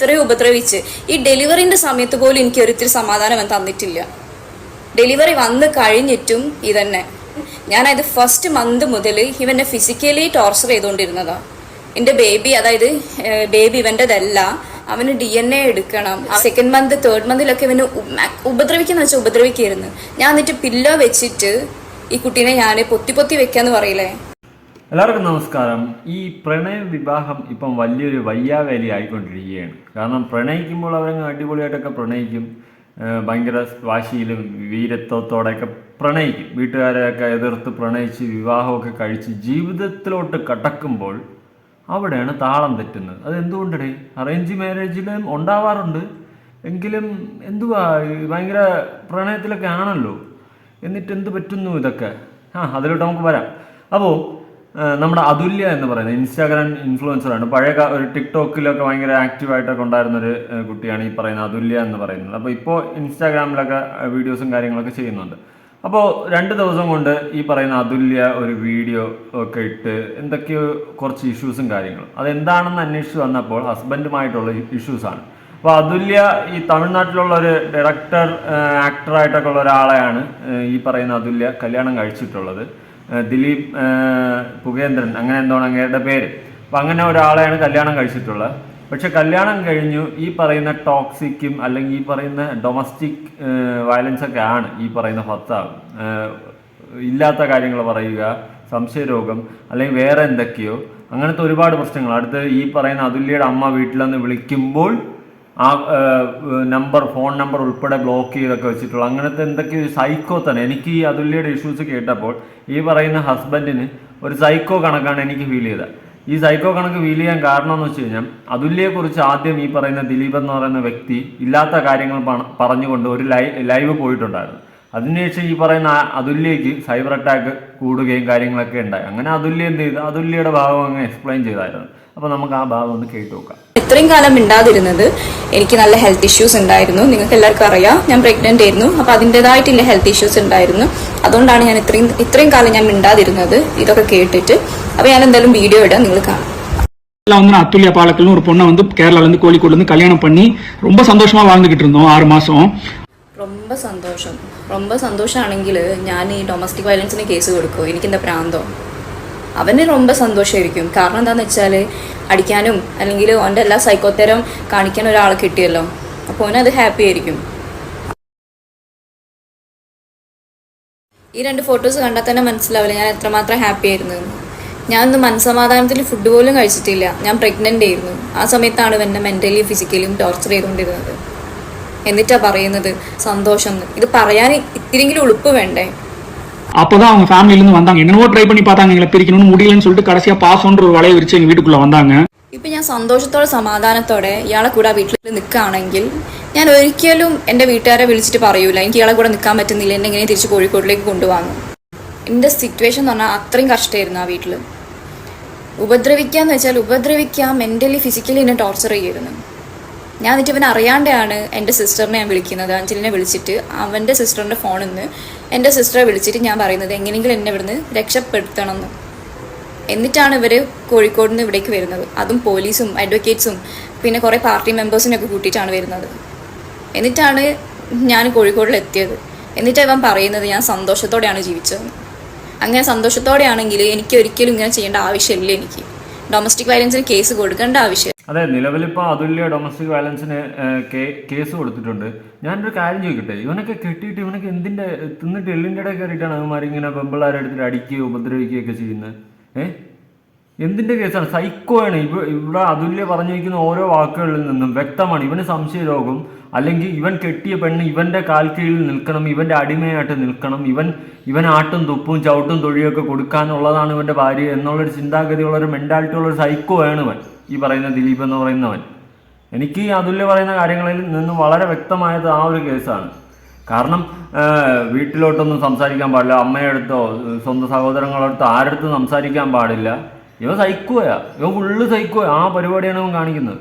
ഇത്രയും ഉപദ്രവിച്ച്. ഈ ഡെലിവറിന്റെ സമയത്ത് പോലും എനിക്ക് ഒരിത്തിരി സമാധാനം തന്നിട്ടില്ല. ഡെലിവറി വന്ന് കഴിഞ്ഞിട്ടും ഇതന്നെ. ഞാനത് ഫസ്റ്റ് മന്ത് മുതൽ ഇവനെ ഫിസിക്കലി ടോർച്ചർ ചെയ്തുകൊണ്ടിരുന്നതാ എന്റെ ബേബി അതായത് ബേബി ഇവന്റെതല്ല. അവന് ഡി എൻ എ എടുക്കണം. സെക്കൻഡ് മന്ത് തേർഡ് മന്തിലൊക്കെ ഇവന് ഉപദ്രവിക്കുന്ന വെച്ചാൽ ഉപദ്രവിക്കായിരുന്നു. ഞാൻ എന്നിട്ട് പില്ലോ വെച്ചിട്ട് ഈ കുട്ടീനെ ഞാൻ പൊത്തി പൊത്തി വെക്കാന്ന് പറയില്ലേ? എല്ലാവർക്കും നമസ്കാരം. ഈ പ്രണയ വിവാഹം ഇപ്പം വലിയൊരു വയ്യാവേലി ആയിക്കൊണ്ടിരിക്കുകയാണ്. കാരണം പ്രണയിക്കുമ്പോൾ അവരങ്ങ് അടിപൊളിയായിട്ടൊക്കെ പ്രണയിക്കും. ഭയങ്കര വാശിയിലും വീരത്വത്തോടെയൊക്കെ പ്രണയിക്കും. വീട്ടുകാരെയൊക്കെ എതിർത്ത് പ്രണയിച്ച് വിവാഹമൊക്കെ കഴിച്ച് ജീവിതത്തിലോട്ട് കടക്കുമ്പോൾ അവിടെയാണ് താളം തെറ്റുന്നത്. അതെന്തുകൊണ്ടേ അറേഞ്ച് മാരേജിലും ഉണ്ടാവാറുണ്ട്. എങ്കിലും എന്തുവാ? ഭയങ്കര പ്രണയത്തിലൊക്കെ ആണല്ലോ. എന്നിട്ട് എന്ത് പറ്റുന്നു ഇതൊക്കെ? ആ അതിലോട്ട് നമുക്ക് വരാം. അപ്പോൾ നമ്മുടെ അതുല്യ എന്ന് പറയുന്നത് ഇൻസ്റ്റാഗ്രാം ഇൻഫ്ലുവൻസറാണ് പഴയ ഒരു ടിക്ടോക്കിലൊക്കെ ഭയങ്കര ആക്റ്റീവായിട്ടൊക്കെ ഉണ്ടായിരുന്ന ഒരു കുട്ടിയാണ് ഈ പറയുന്ന അതുല്യ എന്ന് പറയുന്നത്. അപ്പോൾ ഇപ്പോൾ ഇൻസ്റ്റാഗ്രാമിലൊക്കെ വീഡിയോസും കാര്യങ്ങളൊക്കെ ചെയ്യുന്നുണ്ട്. അപ്പോൾ രണ്ട് ദിവസം കൊണ്ട് ഈ പറയുന്ന അതുല്യ ഒരു വീഡിയോ ഒക്കെ ഇട്ട് എന്തൊക്കെയോ കുറച്ച് ഇഷ്യൂസും കാര്യങ്ങളും. അതെന്താണെന്ന് അന്വേഷിച്ച് വന്നപ്പോൾ ഹസ്ബൻഡുമായിട്ടുള്ള ഇഷ്യൂസാണ് അപ്പോൾ അതുല്യ ഈ തമിഴ്നാട്ടിലുള്ള ഒരു ഡയറക്ടർ ആക്ടറായിട്ടൊക്കെ ഉള്ള ഒരാളെയാണ് ഈ പറയുന്ന അതുല്യ കല്യാണം കഴിച്ചിട്ടുള്ളത്. ദിലീപ് പുകേന്ദ്രൻ അങ്ങനെ എന്താണ് അങ്ങയുടെ പേര്. അപ്പം അങ്ങനെ ഒരാളെയാണ് കല്യാണം കഴിച്ചിട്ടുള്ളത്. പക്ഷെ കല്യാണം കഴിഞ്ഞു ഈ പറയുന്ന ടോക്സിക്കും അല്ലെങ്കിൽ ഈ പറയുന്ന ഡൊമസ്റ്റിക് വയലൻസ് ഒക്കെ ആണ് ഈ പറയുന്ന ഭർത്താവ്. ഇല്ലാത്ത കാര്യങ്ങൾ പറയുക സംശയരോഗം അല്ലെങ്കിൽ വേറെ എന്തൊക്കെയോ അങ്ങനത്തെ ഒരുപാട് പ്രശ്നങ്ങൾ. അടുത്ത് ഈ പറയുന്ന അതുല്യയുടെ അമ്മ വീട്ടിൽ നിന്ന് വിളിക്കുമ്പോൾ ആ നമ്പർ ഫോൺ നമ്പർ ഉൾപ്പെടെ ബ്ലോക്ക് ചെയ്തൊക്കെ വെച്ചിട്ടുള്ള അങ്ങനത്തെ എന്തൊക്കെ ഒരു സൈക്കോ തന്നെ. എനിക്ക് ഈ അതുല്യയുടെ ഇഷ്യൂസ് കേട്ടപ്പോൾ ഈ പറയുന്ന ഹസ്ബൻഡിന് ഒരു സൈക്കോ കണക്കാണ് എനിക്ക് ഫീൽ ചെയ്തത്. ഈ സൈക്കോ കണക്ക് ഫീൽ ചെയ്യാൻ കാരണം എന്ന് വെച്ച് കഴിഞ്ഞാൽ അതുല്യയെക്കുറിച്ച് ആദ്യം ഈ പറയുന്ന ദിലീപ് എന്ന് പറയുന്ന വ്യക്തി ഇല്ലാത്ത കാര്യങ്ങൾ പറഞ്ഞുകൊണ്ട് ഒരു ലൈവ് പോയിട്ടുണ്ടായിരുന്നു. അതിനുശേഷം ഈ പറയുന്ന അതുല്യയ്ക്ക് സൈബർ അറ്റാക്ക് കൂടുകയും കാര്യങ്ങളൊക്കെ ഉണ്ടായി. അങ്ങനെ അതുല്യ എന്ത് ചെയ്തു? അതുല്യയുടെ ഭാഗം അങ്ങ് എക്സ്പ്ലെയിൻ ചെയ്തായിരുന്നു. അപ്പോൾ നമുക്ക് ആ ഭാഗം ഒന്ന് കേട്ടു നോക്കാം ഇത്രയും കാലം മിണ്ടാതിരുന്നത് എനിക്ക് നല്ല ഹെൽത്ത് ഇഷ്യൂസ് ഉണ്ടായിരുന്നു നിങ്ങൾക്ക് എല്ലാവർക്കും അറിയാം ഞാൻ പ്രഗ്നന്റ് ആയിരുന്നു അപ്പൊ അതിൻ്റെതായിട്ടുള്ള ഹെൽത്ത് ഇഷ്യൂസ് ഉണ്ടായിരുന്നു അതുകൊണ്ടാണ് ഞാൻ ഇത്രയും ഇത്രയും കാലം ഞാൻ മിണ്ടാതിരുന്നത് ഇതൊക്കെ കേട്ടിട്ട് അപ്പൊ ഞാൻ എന്തായാലും വീഡിയോ ഇടാം നിങ്ങൾ കാണാം எல்லாம் வந்து நான் அத்துல்யா பாலக்கல்னு ஒரு பொண்ணை வந்து கேரளால இருந்து கோழிக்கோடுல இருந்து கல்யாணம் பண்ணி ரொம்ப சந்தோஷமா வாழ்ந்துகிட்டு இருந்தோம் ஆறு மாசம் ரொம்ப സന്തോഷം ரொம்ப സന്തോഷമാണെങ്കിൽ ഞാൻ ഈ ഡൊമസ്റ്റിക് വയലൻസിന് കേസ് കൊടുക്കും എനിക്കെന്താ പ്രാന്തോ അവന് ரொம்ப സന്തോഷമായിരിക്കും കാരണം എന്താന്ന് വെച്ചാൽ അടിക്കാനും അല്ലെങ്കിൽ അവൻ്റെ എല്ലാ സൈക്കോത്തരം കാണിക്കാൻ ഒരാളെ കിട്ടിയല്ലോ അപ്പോൾ അവനത് ഹാപ്പി ആയിരിക്കും ഈ രണ്ട് ഫോട്ടോസ് കണ്ടാൽ തന്നെ മനസ്സിലാവില്ല ഞാൻ എത്രമാത്രം ഹാപ്പി ആയിരുന്നു എന്ന്. ഞാൻ ഇന്ന് മനസ്സമാധാനത്തിൽ ഫുഡ് പോലും കഴിച്ചിട്ടില്ല ഞാൻ പ്രഗ്നൻ്റ് ആയിരുന്നു ആ സമയത്താണ് എന്നെ മെൻ്റലി ഫിസിക്കലിയും ടോർച്ചർ ചെയ്തുകൊണ്ടിരുന്നത് എന്നിട്ടാ പറയുന്നത് സന്തോഷം എന്ന്. ഇത് പറയാൻ ഇത്തിരിയെങ്കിലും ഉളുപ്പ് വേണ്ടേ அப்பதான் அவங்க ஃபேமிலில இருந்து வந்தாங்க என்னவோ ட்ரை பண்ணி பார்த்தாங்க எங்களை பிரிக்கணும்னு முடியலன்னு சொல்லிட்டு கடைசியா பாசம்ன்ற ஒரு வலையை விரிச்சு எங்க வீட்டுக்குள்ள வந்தாங்க ഇപ്പം ഞാൻ സന്തോഷത്തോടെ സമാധാനത്തോടെ ഇയാളെ കൂടെ ആ വീട്ടിൽ നിൽക്കുകയാണെങ്കിൽ ഞാൻ ഒരിക്കലും എൻ്റെ വീട്ടുകാരെ വിളിച്ചിട്ട് പറയൂല എനിക്ക് ഇയാളെ കൂടെ നിൽക്കാൻ പറ്റുന്നില്ല എന്നെ എങ്ങനെ തിരിച്ച് കോഴിക്കോട്ടിലേക്ക് കൊണ്ടുപോകാം എൻ്റെ സിറ്റുവേഷൻ എന്ന് പറഞ്ഞാൽ അത്രയും കഷ്ടമായിരുന്നു ആ വീട്ടിൽ ഉപദ്രവിക്കാന്ന് വെച്ചാൽ ഉപദ്രവിക്കാം മെൻ്റലി ഫിസിക്കലി എന്നെ ടോർച്ചർ ചെയ്യുമായിരുന്നു ഞാൻ എന്നിട്ട് ഇവൻ അറിയാണ്ടാണ് എന്റെ സിസ്റ്ററിനെ ഞാൻ വിളിക്കുന്നത്. അഞ്ജലിനെ വിളിച്ചിട്ട് അവന്റെ സിസ്റ്ററിന്റെ ഫോണിൽ നിന്ന് എന്റെ സിസ്റ്ററെ വിളിച്ചിട്ട് ഞാൻ പറയുന്നത് എങ്ങനെയെങ്കിലും എന്നെ ഇവിടുന്ന് രക്ഷപ്പെടുത്തണം എന്ന് എന്നിട്ടാണ് ഇവർ കോഴിക്കോട് നിന്ന് ഇവിടേക്ക് വരുന്നത്. അതും പോലീസും അഡ്വക്കേറ്റ്സും പിന്നെ കുറേ പാർട്ടി മെമ്പേഴ്സിനൊക്കെ കൂട്ടിയിട്ടാണ് വരുന്നത്. എന്നിട്ടാണ് ഞാൻ കോഴിക്കോടിൽ എത്തിയത് എന്നിട്ട് ഇവൻ പറയുന്നത് ഞാൻ സന്തോഷത്തോടെയാണ് ജീവിച്ചത് അങ്ങനെ സന്തോഷത്തോടെയാണെങ്കിൽ എനിക്ക് ഒരിക്കലും ഇങ്ങനെ ചെയ്യേണ്ട ആവശ്യമില്ല എനിക്ക്. ഡൊമസ്റ്റിക് വയലൻസിന് കേസ് കൊടുക്കേണ്ട ആവശ്യം അതെ നിലവിലിപ്പോൾ അതുല്യ ഡൊമസ്റ്റിക് വയലൻസിന് കേസ് കൊടുത്തിട്ടുണ്ട്. ഞാനൊരു കാര്യം ചോദിക്കട്ടെ? ഇവനൊക്കെ കെട്ടിയിട്ട് ഇവനൊക്കെ എന്തിന്റെ തിന്നിട്ട് എല്ലിന്റെ ഇടയിൽ കയറിയിട്ടാണ് അവന്മാർ ഇങ്ങനെ പെമ്പിള്ളാരെ എടുത്തിട്ട് അടിക്കുകയോ ഉപദ്രവിക്കുകയൊക്കെ ചെയ്യുന്നത്? ഏഹ് എന്തിന്റെ കേസാണ്? സൈക്കോ ആണ്. ഇവ ഇവിടെ അതുല്യ പറഞ്ഞിരിക്കുന്ന ഓരോ വാക്കുകളിൽ നിന്നും വ്യക്തമാണ്. ഇവന് സംശയരോഗം അല്ലെങ്കിൽ ഇവൻ കെട്ടിയ പെണ്ണ് ഇവന്റെ കാൽ കീഴിൽ നിൽക്കണം ഇവന്റെ അടിമയായിട്ട് നിൽക്കണം ഇവൻ ഇവൻ ആട്ടും തുപ്പും ചവിട്ടും തൊഴിയൊക്കെ കൊടുക്കാനുള്ളതാണ് ഇവന്റെ ഭാര്യ. എന്നുള്ളൊരു ചിന്താഗതിയുള്ള ഒരു മെന്റാലിറ്റി ഉള്ള ഒരു സൈക്കോ ആണ് ഇവൻ. ഈ പറയുന്ന ദിലീപ് എന്ന് പറയുന്നവൻ. എനിക്ക് അതുല്യ പറയുന്ന കാര്യങ്ങളിൽ നിന്ന് വളരെ വ്യക്തമായത് ആ ഒരു കേസാണ്. കാരണം വീട്ടിലോട്ടൊന്നും സംസാരിക്കാൻ പാടില്ല. അമ്മയടുത്തോ സ്വന്തം സഹോദരങ്ങളടുത്തോ ആരടുത്തും സംസാരിക്കാൻ പാടില്ല. ഇവ സൈക്കോയാ. ഇവ ഫുള്ള് സൈക്കോയാ. ആ പരിപാടിയാണ് ഇവൻ കാണിക്കുന്നത്.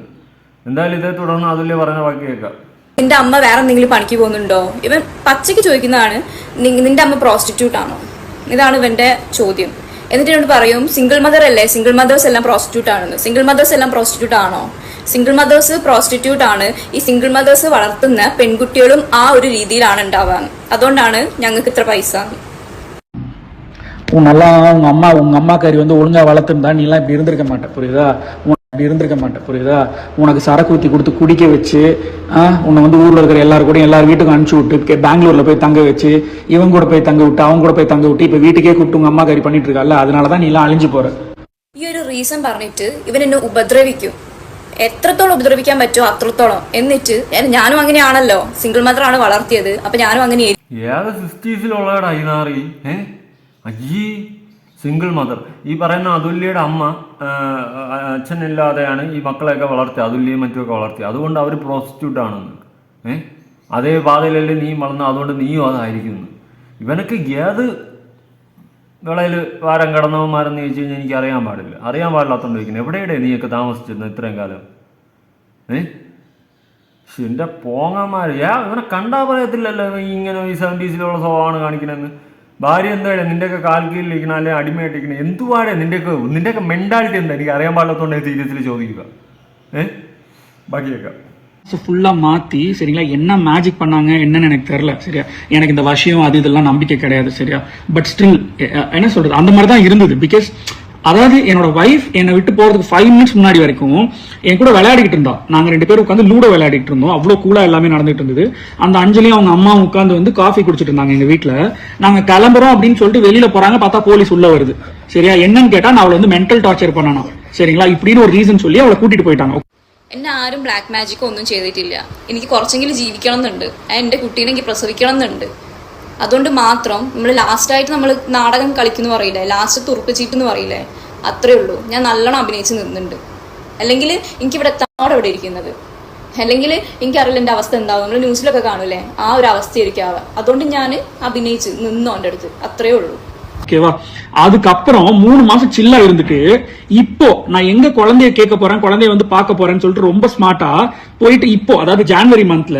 എന്തായാലും ഇതേ തുടർന്ന് അതുല്യ പറയുന്ന ബാക്കി കേൾക്കാം. നിന്റെ അമ്മ വേറെ എന്തെങ്കിലും പണിക്ക് പോകുന്നുണ്ടോ? ഇവൻ പച്ചയ്ക്ക് ചോദിക്കുന്നതാണ് "നി- നിന്റെ അമ്മ പ്രോസ്റ്റിറ്റ്യൂട്ട് ആണോ? ഇതാണ് ഇവന്റെ ചോദ്യം. എന്നിട്ട് എന്നോട് പറയും സിംഗിൾ മദർ അല്ലേ സിംഗിൾ മദേഴ്സ് എല്ലാം പ്രോസ്റ്റിറ്റ്യൂട്ട് ആണെന്ന് സിംഗിൾ മദേഴ്സ് എല്ലാം പ്രോസ്റ്റിറ്റ്യൂട്ട് ആണോ സിംഗിൾ മദേഴ്സ് പ്രോസ്റ്റിറ്റ്യൂട്ട് ആണ് ഈ സിംഗിൾ മദേഴ്സ് വളർത്തുന്ന പെൺകുട്ടികളും ആ ഒരു രീതിയിലാണ് ഉണ്ടാവാൻ അതുകൊണ്ടാണ് ഞങ്ങൾക്ക് ഇത്ര പൈസ உன் நல்லா உங்க அம்மா உங்க அம்மா கறி வந்து ஒழுங்கா வளர்த்துருந்தா நீ எல்லாம் இப்படி இருந்திருக்க மாட்ட புரியுதா உன் இப்படி இருந்திருக்க மாட்ட புரியுதா உனக்கு சரக்கு ஊத்தி கொடுத்து குடிக்க வச்சு ஆ, உன்னை வந்து ஊர்ல இருக்கிற எல்லாரும் கூட எல்லார் வீட்டுக்கும் அனுப்பிச்சு விட்டு கே- பெங்களூர்ல போய் தங்க வச்சு இவங்க கூட போய் தங்க விட்டு அவங்க கூட போய் தங்க விட்டு இப்ப வீட்டுக்கே கூப்பிட்டு உங்க அம்மா கறி பண்ணிட்டு இருக்கல அதனாலதான் நீ எல்லாம் அழிஞ்சு போற ഈ ഒരു റീസൺ പറഞ്ഞിട്ട് ഇവൻ എന്നെ ഉപദ്രവിക്കും എത്രത്തോളം ഉപദ്രവിക്കാൻ പറ്റുമോ അത്രത്തോളം എന്നിട്ട് ഞാൻ- ഞാനും അങ്ങനെയാണല്ലോ സിംഗിൾ മദർ ആണ് വളർത്തിയത് അപ്പൊ ഞാനും അങ്ങനെ ഏത് സിസ്റ്റീസിലുള്ളടാ ഈ നാറി ഏ അയ്യേ സിംഗിൾ മദർ ഈ പറയുന്ന അതുല്യയുടെ അമ്മ അച്ഛനില്ലാതെയാണ് ഈ മക്കളെയൊക്കെ വളർത്തിയത് അതുല്യയും മറ്റുമൊക്കെ വളർത്തിയത് അതുകൊണ്ട് അവർ പ്രോസ്റ്റിറ്റ്യൂട്ട് ആണെന്ന്. ഏ? അതേ പാതയിലല്ലേ നീ വളർന്ന അതുകൊണ്ട് നീയും അതായിരിക്കുന്നു. ഇവനൊക്കെ ഏത് വിളയിൽ വാരം കടന്നവന്മാരെന്ന് ചോദിച്ചു കഴിഞ്ഞാൽ എനിക്ക് അറിയാൻ പാടില്ല. അറിയാൻ പാടില്ലാത്തോണ്ട് ചോദിക്കുന്നത് എവിടെയുടെ നീയൊക്കെ താമസിച്ചിരുന്നു ഇത്രയും കാലം? ഏ? ശ്ശെ, എന്റെ പോങ്ങന്മാർ ഏ ഇവനെ കണ്ടാ പറയത്തില്ലല്ലോ ഇങ്ങനെ ഈ സെവന്റീസിലുള്ള സ്വഭാവമാണ് കാണിക്കണെന്ന്. ഭാര്യ എന്തായാലും നിന്റെയൊക്കെ കാൽക്കീഴിലിരിക്കണ അല്ലെ അടിമയായിട്ടിരിക്കണ എന്തുവാടെ നിന്റെയൊക്കെ നിന്റെയൊക്കെ മെന്റാലിറ്റി എന്താ എനിക്ക് അറിയാൻ പാടില്ലാത്തോണ്ട് സീരിയസിൽ ചോദിക്കുക ഏ ബാക്കിയൊക്കെ ஃபுல்லா மாத்தி சரிங்களா என்ன மேஜிக் பண்ணாங்க என்னன்னு எனக்கு தெரியல சரியா எனக்கு இந்த வசியம் அது இதெல்லாம் நம்பிக்கை கிடையாது சரியா பட் ஸ்டில் என்ன சொல்றது அந்த மாதிரி தான் இருந்தது பிகாஸ் அதாவது என்னோட வைஃப் என்னை விட்டு போறதுக்கு ஃபைவ் மினிட்ஸ் முன்னாடி வரைக்கும் என் கூட விளையாடிட்டு இருந்தா நாங்க ரெண்டு பேரும் உட்காந்து லூடோ விளையாடிட்டு இருந்தோம் அவ்வளவு கூலா எல்லாமே நடந்துட்டு இருந்தது அந்த அஞ்சலியும் அவங்க அம்மா உட்காந்து வந்து காஃபி குடிச்சிட்டு இருந்தாங்க எங்க வீட்ல நாங்க கிளம்புறோம் அப்படின்னு சொல்லிட்டு வெளியில போறாங்க பார்த்தா போலீஸ் உள்ள வருது சரியா என்னன்னு கேட்டா நான் அவளை வந்து மென்டல் டார்ச்சர் பண்ணனா சரிங்களா இப்படின்னு ஒரு ரீசன் சொல்லி அவளை கூட்டிட்டு போயிட்டாங்க എന്നെ ആരും ബ്ലാക്ക് മാജിക് ഒന്നും ചെയ്തിട്ടില്ല എനിക്ക് കുറച്ചെങ്കിലും ജീവിക്കണം എന്നുണ്ട് എൻ്റെ കുട്ടീനെ എനിക്ക് പ്രസവിക്കണം എന്നുണ്ട് അതുകൊണ്ട് മാത്രം നമ്മൾ ലാസ്റ്റായിട്ട് നമ്മൾ നാടകം കളിക്കുന്നു പറയില്ലേ? ലാസ്റ്റ് തുറപ്പിച്ചിട്ടെന്ന് പറയില്ലേ? അത്രേ ഉള്ളൂ. ഞാൻ നല്ലോണം അഭിനയിച്ച് നിന്നുണ്ട് അല്ലെങ്കിൽ എനിക്കിവിടെ എത്താടെ ഇവിടെ ഇരിക്കുന്നത്. അല്ലെങ്കിൽ എനിക്കറിയില്ല എന്റെ അവസ്ഥ എന്താവും. നമ്മൾ ന്യൂസിലൊക്കെ കാണൂലേ ആ ഒരു അവസ്ഥയായിരിക്കും ആവുക അതുകൊണ്ട് ഞാൻ അഭിനയിച്ച് നിന്നു എന്റെ അടുത്ത്. അത്രേ ഉള്ളൂ. ஓகேவா? அதுக்கப்புறம் மூணு மாசம் சில்லா இருந்துட்டு இப்போ நான் எங்க குழந்தைய கேட்க போறேன் குழந்தைய வந்து பார்க்க போறேன்னு சொல்லிட்டு ரொம்ப ஸ்மார்ட்டா போயிட்டு இப்போ அதாவது ஜான்வரி மந்த்ல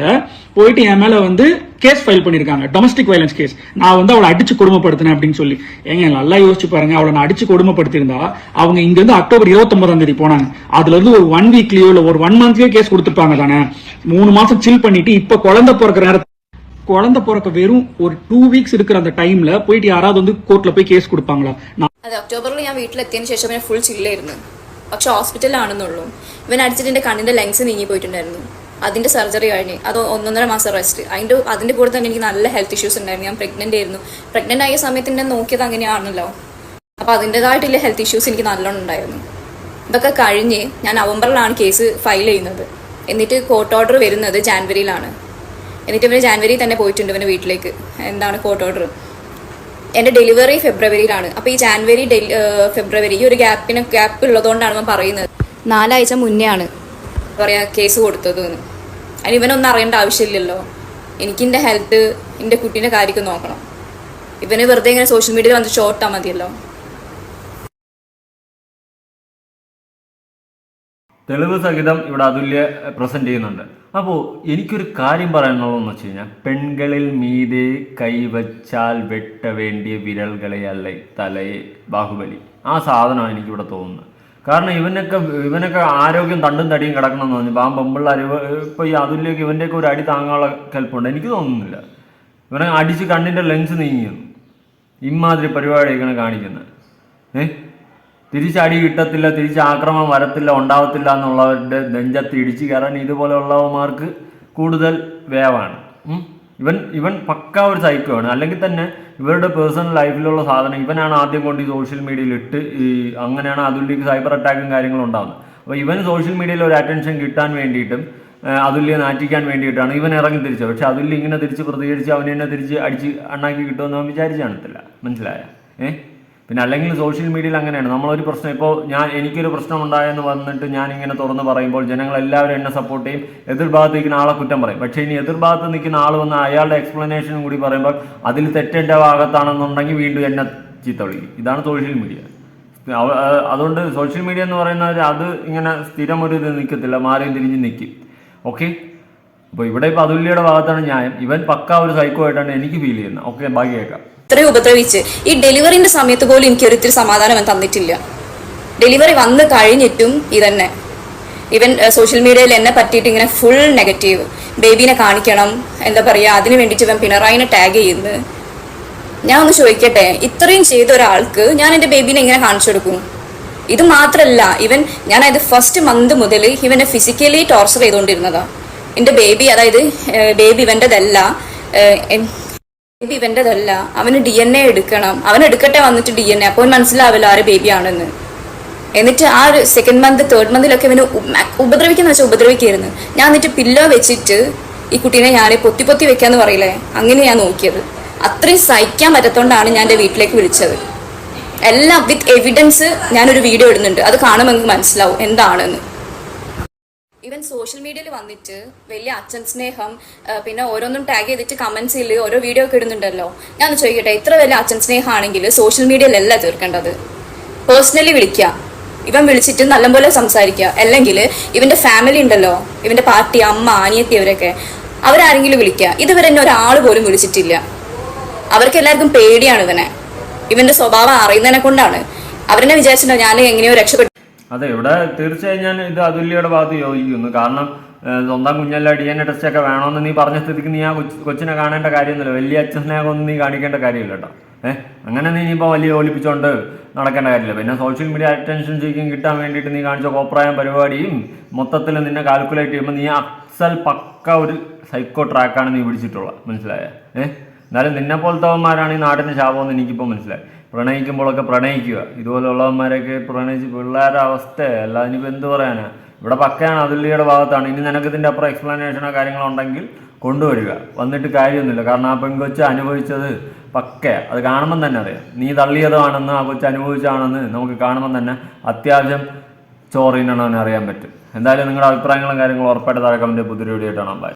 போயிட்டு என் மேல வந்து கேஸ் ஃபைல் பண்ணிருக்காங்க. டொமஸ்டிக் வயலன்ஸ் கேஸ் நான் வந்து அவளை அடிச்சு கொடுமைப்படுத்தினேன் அப்படின்னு சொல்லி. ஏங்க நல்லா யோசிச்சு பாருங்க. அவளை நான் அடிச்சு கொடுமைப்படுத்திருந்தா அவங்க இங்க இருந்து அக்டோபர் இருபத்தொன்பதாம் தேதி போனாங்க. அதுல இருந்து ஒரு ஒன் வீக்லயோ இல்ல ஒரு ஒன் மந்த்லயோ கேஸ் கொடுத்துருப்பாங்க தானே. மூணு மாசம் சில் பண்ணிட்டு இப்ப குழந்தை பிறக்கிற நேரத்தில் குழந்தை பிறக்க வெறும் ஒரு டூ வீக்ஸ் இருக்கிற அந்த டைம்ல போயிட்டு யாராவது வந்து கோர்ட்ல போய் കേസ് കൊടുപ്പാങ്ങളാ. അതെ ഒക്ടോബറിൽ ഞാൻ വീട്ടിലെത്തിയതിന് ശേഷം പിന്നെ ഫുൾ ചില്ലായിരുന്നു പക്ഷെ ഹോസ്പിറ്റലിലാണെന്നുള്ളൂ ഇവൻ അടിച്ചിട്ട് എന്റെ കണ്ണിന്റെ ലെങ്സ് നീങ്ങി പോയിട്ടുണ്ടായിരുന്നു. അതിന്റെ സർജറി കഴിഞ്ഞ്. അത് ഒന്നൊന്നര മാസം റെസ്റ്റ് അതിന്റെ അതിന്റെ കൂടെ തന്നെ എനിക്ക് നല്ല ഹെൽത്ത് ഇഷ്യൂസ് ഉണ്ടായിരുന്നു. ഞാൻ പ്രഗ്നന്റ് ആയിരുന്നു. പ്രഗ്നന്റ് ആയ സമയത്ത് എന്നെ നോക്കിയത് അങ്ങനെയാണല്ലോ. അപ്പൊ അതിന്റെതായിട്ടുള്ള ഹെൽത്ത് ഇഷ്യൂസ് എനിക്ക് നല്ലോണം ഉണ്ടായിരുന്നു. ഇതൊക്കെ കഴിഞ്ഞ് ഞാൻ നവംബറിലാണ് കേസ് ഫയൽ ചെയ്യുന്നത്. എന്നിട്ട് കോർട്ട് ഓർഡർ വരുന്നത് ജാനുവരിയിലാണ്. എന്നിട്ട് ഇവന് ജാനുവരി തന്നെ പോയിട്ടുണ്ട് ഇവന്റെ വീട്ടിലേക്ക്. എന്താണ് കോട്ട് ഓർഡർ എന്റെ ഡെലിവറി ഫെബ്രുവരിയിലാണ്. അപ്പോൾ ഈ ജാനുവരി ഫെബ്രുവരി ഈ ഒരു ഗ്യാപ്പിന് ഗ്യാപ്പ് ഉള്ളതുകൊണ്ടാണ് ഞാൻ പറയുന്നത്. നാലാഴ്ച മുന്നേ ആണ് പറയാ കേസ് കൊടുത്തത് എന്ന് അതിന് ഇവനൊന്നും അറിയേണ്ട ആവശ്യമില്ലല്ലോ. എനിക്ക് എന്റെ ഹെൽത്ത് എന്റെ കുട്ടീന്റെ കാര്യമൊക്കെ നോക്കണം. ഇവന് വെറുതെ ഇങ്ങനെ സോഷ്യൽ മീഡിയയിൽ വന്ന് ഷോർട്ടാ മതിയല്ലോ. തെളിവ് സഹിതം ഇവിടെ അതുല്യ പ്രസന്റ് ചെയ്യുന്നുണ്ട്. അപ്പോൾ എനിക്കൊരു കാര്യം പറയാനുള്ളതെന്ന് വെച്ച് കഴിഞ്ഞാൽ പെൺകളിൽ മീതെ കൈവച്ചാൽ വെട്ട വേണ്ടിയ വിരൽകളെയല്ല തലയെ ബാഹുബലി. ആ സാധനമാണ് എനിക്കിവിടെ തോന്നുന്നത്. കാരണം ഇവനൊക്കെ ഇവനൊക്കെ ആരോഗ്യം തണ്ടും തടിയും കിടക്കണമെന്ന് പറഞ്ഞു ആ പെമ്പിള്ളാർ ഇപ്പോൾ ഈ അതുല്യൊക്കെ ഇവന്റെയൊക്കെ ഒരു അടി താങ്ങാനുള്ള കൽപ്പുണ്ട്. എനിക്ക് തോന്നുന്നില്ല. ഇവനെ അടിച്ച് കണ്ണിന്റെ ലെൻസ് നീങ്ങിയെന്നു ഇമാതിരി പരിപാടിയൊക്കെയാണ് കാണിക്കുന്നത്. ഏഹ് തിരിച്ചടി കിട്ടത്തില്ല തിരിച്ച് ആക്രമണം വരത്തില്ല ഉണ്ടാവത്തില്ല എന്നുള്ളവരുടെ നെഞ്ചത്ത് കയറാൻ ഇതുപോലെയുള്ളവന്മാർക്ക് കൂടുതൽ വേവാണ്. ഇവൻ ഇവൻ പക്ക ഒരു സൈക്കോ അല്ലെങ്കിൽ തന്നെ ഇവരുടെ പേഴ്സണൽ ലൈഫിലുള്ള സാധനം ഇവനാണ് ആദ്യം കൊണ്ട് ഈ സോഷ്യൽ മീഡിയയിൽ ഇട്ട് ഈ അങ്ങനെയാണ് അതുല്യക്ക് സൈബർ അറ്റാക്കും കാര്യങ്ങളും ഉണ്ടാകുന്നത് അപ്പോൾ ഇവൻ സോഷ്യൽ മീഡിയയിൽ ഒരു അറ്റൻഷൻ കിട്ടാൻ വേണ്ടിയിട്ടും അതുല്യ നാറ്റിക്കാൻ വേണ്ടിയിട്ടാണ് ഇവൻ ഇറങ്ങി തിരിച്ചത്. പക്ഷെ അതുല്യ ഇങ്ങനെ തിരിച്ച് പ്രതികരിച്ച് അവനെ തന്നെ തിരിച്ച് അടിച്ച് അണ്ണാക്കി കിട്ടുമെന്ന് അവൻ വിചാരിച്ചു കാണത്തില്ല. മനസ്സിലായ? ഏഹ് പിന്നെ അല്ലെങ്കിൽ സോഷ്യൽ മീഡിയയിൽ അങ്ങനെയാണ്. നമ്മളൊരു പ്രശ്നം ഇപ്പോൾ ഞാൻ എനിക്കൊരു പ്രശ്നം ഉണ്ടായെന്ന് വന്നിട്ട് ഞാൻ ഇങ്ങനെ തുറന്ന് പറയുമ്പോൾ ജനങ്ങൾ എല്ലാവരും എന്നെ സപ്പോർട്ട് ചെയ്യും. എതിർഭാഗത്ത് നിൽക്കുന്ന ആളെ കുറ്റം പറയും. പക്ഷേ ഇനി എതിർഭാഗത്ത് നിൽക്കുന്ന ആൾ വന്ന് അയാളുടെ എക്സ്പ്ലനേഷനും കൂടി പറയുമ്പോൾ അതിൽ തെറ്റെന്റെ ഭാഗത്താണെന്നുണ്ടെങ്കിൽ വീണ്ടും എന്നെ ചീത്ത വിളിക്കും. ഇതാണ് സോഷ്യൽ മീഡിയ അതുകൊണ്ട് സോഷ്യൽ മീഡിയ എന്ന് പറയുന്നത് അത് ഇങ്ങനെ സ്ഥിരം ഒരു ഇത് നിൽക്കത്തില്ല. മാറിയും തിരിഞ്ഞ് നിൽക്കും. ഓക്കെ അപ്പോൾ ഇവിടെ ഇപ്പോൾ അതുല്യയുടെ ഭാഗത്താണ് ന്യായം. ഇവൻ പക്ക ഒരു സൈക്കോ ആയിട്ടാണ് എനിക്ക് ഫീൽ ചെയ്യുന്നത്. ഓക്കെ ബാക്കി കേൾക്കാം. ഇത്രയും ഉപദ്രവിച്ച്. ഈ ഡെലിവറിന്റെ സമയത്ത് പോലും എനിക്ക് ഒരിത്തിരി സമാധാനം തന്നിട്ടില്ല. ഡെലിവറി വന്ന് കഴിഞ്ഞിട്ടും ഇതന്നെ. ഇവൻ സോഷ്യൽ മീഡിയയിൽ എന്നെ പറ്റിയിട്ട് ഇങ്ങനെ ഫുൾ നെഗറ്റീവ്. ബേബീനെ കാണിക്കണം എന്താ പറയുക അതിന് വേണ്ടിയിട്ട് ഇവൻ പിണറായിനെ ടാഗ് ചെയ്യുന്നു. ഞാൻ ഒന്ന് ചോദിക്കട്ടെ ഇത്രയും ചെയ്ത ഒരാൾക്ക് ഞാൻ എന്റെ ബേബീനെ ഇങ്ങനെ കാണിച്ചു കൊടുക്കും? ഇത് മാത്രല്ല ഇവൻ ഞാൻ അതായത് ഫസ്റ്റ് മന്ത് മുതൽ ഇവനെ ഫിസിക്കലി ടോർച്ചർ ചെയ്തുകൊണ്ടിരുന്നതാണ് എന്റെ ബേബി അതായത് ബേബി ഇവന്റെതല്ല ബേബി ഇവന്റെതല്ല അവന് ഡി എൻ എ എടുക്കണം. അവൻ എടുക്കട്ടെ വന്നിട്ട് ഡി എൻ എ അപ്പോൾ മനസ്സിലാവില്ല ആര് ബേബി ആണെന്ന്. എന്നിട്ട് ആ ഒരു സെക്കൻഡ് മന്ത് തേർഡ് മന്തിലൊക്കെ ഇവന് ഉപദ്രവിക്കുന്ന വെച്ചാൽ ഉപദ്രവിക്കായിരുന്നു. ഞാൻ എന്നിട്ട് പില്ലോ വെച്ചിട്ട് ഈ കുട്ടീനെ ഞാൻ പൊത്തി പൊത്തി വെക്കാന്ന് പറയില്ലേ? അങ്ങനെ ഞാൻ നോക്കിയത്. അത്രയും സഹിക്കാൻ പറ്റത്തോണ്ടാണ് ഞാൻ എന്റെ വീട്ടിലേക്ക് വിളിച്ചത്. എല്ലാം വിത്ത് എവിഡൻസ് ഞാനൊരു വീഡിയോ ഇടുന്നുണ്ട്. അത് നിങ്ങൾക്ക് മനസ്സിലാവും. എന്താണെന്ന്. ഇവൻ സോഷ്യൽ മീഡിയയിൽ വന്നിട്ട് വലിയ അച്ഛൻ സ്നേഹം പിന്നെ ഓരോന്നും ടാഗ് ചെയ്തിട്ട് കമന്റ്സിൽ ഓരോ വീഡിയോ ഒക്കെ ഇടുന്നുണ്ടല്ലോ. ഞാൻ ചോദിക്കട്ടെ ഇത്ര വലിയ അച്ഛൻ സ്നേഹമാണെങ്കിൽ സോഷ്യൽ മീഡിയയിലല്ല തീർക്കേണ്ടത്? പേഴ്സണലി വിളിക്കുക ഇവൻ വിളിച്ചിട്ട് നല്ലപോലെ സംസാരിക്കുക അല്ലെങ്കിൽ ഇവന്റെ ഫാമിലി ഉണ്ടല്ലോ ഇവന്റെ പാർട്ടി അമ്മ അനിയത്തി അവരൊക്കെ അവരാരെങ്കിലും വിളിക്കുക ഇതുവരെ എന്നെ ഒരാൾ പോലും വിളിച്ചിട്ടില്ല. അവർക്ക് എല്ലാവർക്കും പേടിയാണ് ഇവനെ. ഇവന്റെ സ്വഭാവം അറിയുന്നതിനെ കൊണ്ടാണ്. അവരെന്നെ വിചാരിച്ചിട്ടുണ്ടോ ഞാൻ എങ്ങനെയോ രക്ഷപ്പെട്ടു അതെ ഇവിടെ തീർച്ചയായും ഞാൻ ഇത് അതുല്യയുടെ ഭാഗത്ത് യോജിക്കുന്നു. കാരണം സ്വന്തം കുഞ്ഞല്ല ഡി എൻ എ ടെസ്റ്റ് ഒക്കെ വേണമെന്ന് നീ പറഞ്ഞ സ്ഥിതിക്ക് നീ ആ കൊച്ചിനെ കാണേണ്ട കാര്യമൊന്നുമില്ല. വലിയ അച്ഛൻ സ്നേഹമൊന്നും നീ കാണിക്കേണ്ട കാര്യമില്ല കേട്ടോ. ഏഹ് അങ്ങനെ നീ ഇപ്പോൾ വലിയ ഒളിപ്പിച്ചുകൊണ്ട് നടക്കേണ്ട കാര്യമില്ല. പിന്നെ സോഷ്യൽ മീഡിയ അറ്റൻഷൻ ശരിക്കും കിട്ടാൻ വേണ്ടിയിട്ട് നീ കാണിച്ച കോപ്രായം പരിപാടിയും മൊത്തത്തിൽ നിന്നെ കാൽക്കുലേറ്റ് ചെയ്യുമ്പോൾ നീ അക്സൽ പക്ക ഒരു സൈക്കോ ട്രാക്കാണ് നീ പിടിച്ചിട്ടുള്ളത്. മനസ്സിലായ? ഏഹ് എന്നാലും നിന്നെ പോലത്തെവന്മാരാണ് ഈ നാടിന് ശാപമെന്ന് എനിക്കിപ്പോൾ മനസ്സിലായി. പ്രണയിക്കുമ്പോഴൊക്കെ പ്രണയിക്കുക. ഇതുപോലുള്ളവന്മാരൊക്കെ പ്രണയിച്ച് പിള്ളേരുടെ അവസ്ഥ അല്ല ഇനിയിപ്പോൾ എന്ത് പറയാനാ? ഇവിടെ പക്കയാണ് അതുല്യയുടെ ഭാഗത്താണ്. ഇനി നിനക്ക് ഇതിന്റെ അപ്പുറം എക്സ്പ്ലനേഷനോ കാര്യങ്ങളോ ഉണ്ടെങ്കിൽ കൊണ്ടുവരിക. വന്നിട്ട് കാര്യമൊന്നുമില്ല. കാരണം ആ പെൺകൊച്ച് അനുഭവിച്ചത് പക്ക. അത് കാണുമ്പം തന്നെ അറിയാം. നീ തള്ളിയതാണെന്ന് ആ കൊച്ച് അനുഭവിച്ചാണെന്ന് നമുക്ക് കാണുമ്പം തന്നെ അത്യാവശ്യം ചോറിനാണോ അറിയാൻ പറ്റും. എന്തായാലും നിങ്ങളുടെ അഭിപ്രായങ്ങളും കാര്യങ്ങളും ഉറപ്പായിട്ട് താഴെ കമന്റ് പുതിയ വീഡിയോ ആയിട്ടാണ് ബൈ